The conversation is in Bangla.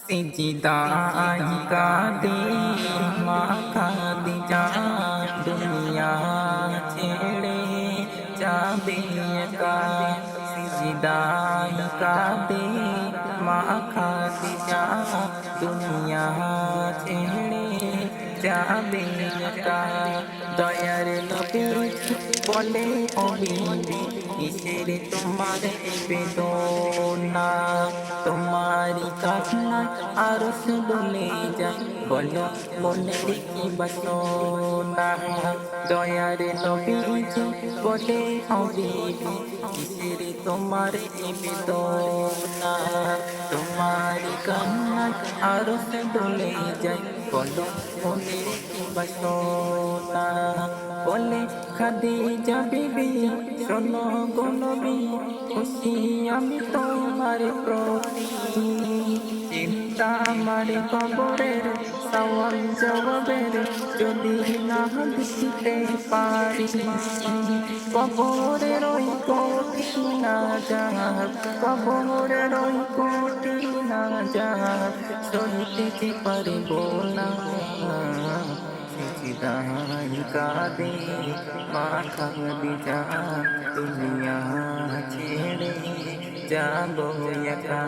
সিজিদাই কাঁদে মা যা দুনিয়া ছেড়ে যাবে একা সিজিদাই কাঁদে মা যা দুনিয়া ছেড়ে যাবে একা দয়ার নবী বলে অবিন্দি কিসের তোমার বেদনা কান্না আর বলে যায় বলো, মনে দেখি বাসনা দয়ার নবীজি বলে অবিন্দি কিসের তোমার বেদনা তোমারি কান্না আর বলে যায় বলো, মনে দেখি বাসনা বলে খাদি যাবি শোনো গনবি খুশি আমি তোমার চিন্তা আমার কবরের সওয়াল জবাবের যদি না দিতে পারি, কবরের ওই কোটি না যাব কবরের ওই কোটি না যাব সইতে পারিব না? সিজদাই কাঁদে, মাথা দিজা দুনিয়া ছেড়ে যাব একা।